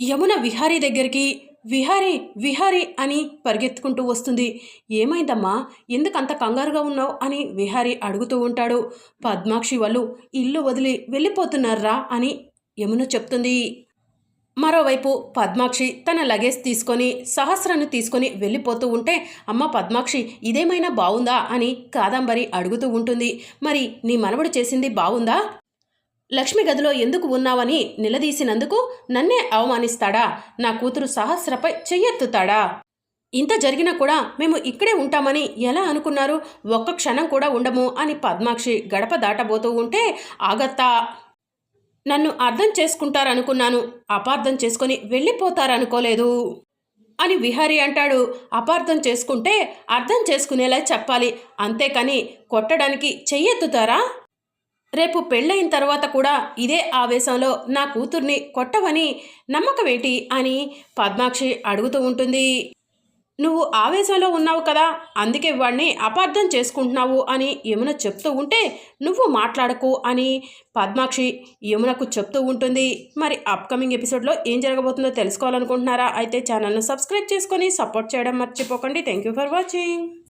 యమున విహారీ దగ్గరికి విహారీ విహారీ అని పరిగెత్తుకుంటూ వస్తుంది. ఏమైందమ్మా? ఎందుకంత కంగారుగా ఉన్నావు? అని విహారీ అడుగుతూ ఉంటాడు. పద్మాక్షి వాళ్ళు ఇల్లు వదిలి వెళ్ళిపోతున్నారా? అని యమున చెప్తుంది. మరోవైపు పద్మాక్షి తన లగేజ్ తీసుకొని సహస్రాన్ని తీసుకొని వెళ్ళిపోతూ ఉంటే అమ్మ పద్మాక్షి ఇదేమైనా బావుందా? అని కాదంబరి అడుగుతూ ఉంటుంది. మరి నీ మనవడు చేసింది బావుందా? లక్ష్మి గదిలో ఎందుకు ఉన్నావని నిలదీసినందుకు నన్నే అవమానిస్తాడా? నా కూతురు సహస్రపై చెయ్యెత్తుతాడా? ఇంత జరిగినా కూడా మేము ఇక్కడే ఉంటామని ఎలా అనుకున్నారు? ఒక్క క్షణం కూడా ఉండము అని పద్మాక్షి గడప దాటబోతూ ఉంటే ఆగత్తా నన్ను అర్థం చేసుకుంటారనుకున్నాను. అపార్థం చేసుకొని వెళ్ళిపోతారనుకోలేదు. అని విహారి అంటాడు. అపార్థం చేసుకుంటే అర్థం చేసుకునేలా చెప్పాలి. అంతేకాని కొట్టడానికి చెయ్యెత్తుతారా? రేపు పెళ్ళయిన తర్వాత కూడా ఇదే ఆవేశంలో నా కూతుర్ని కొట్టవని నమ్మకమేంటి అని పద్మాక్షి అడుగుతూ ఉంటుంది. నువ్వు ఆవేశంలో ఉన్నావు కదా అందుకే వాడిని అపార్థం చేసుకుంటున్నావు అని యమున చెప్తూ ఉంటే నువ్వు మాట్లాడకు అని పద్మాక్షి యమునకు చెప్తూ ఉంటుంది. మరి అప్కమింగ్ ఎపిసోడ్లో ఏం జరగబోతుందో తెలుసుకోవాలనుకుంటున్నారా? అయితే ఛానల్ను సబ్స్క్రైబ్ చేసుకొని సపోర్ట్ చేయడం మర్చిపోకండి. Thank you for watching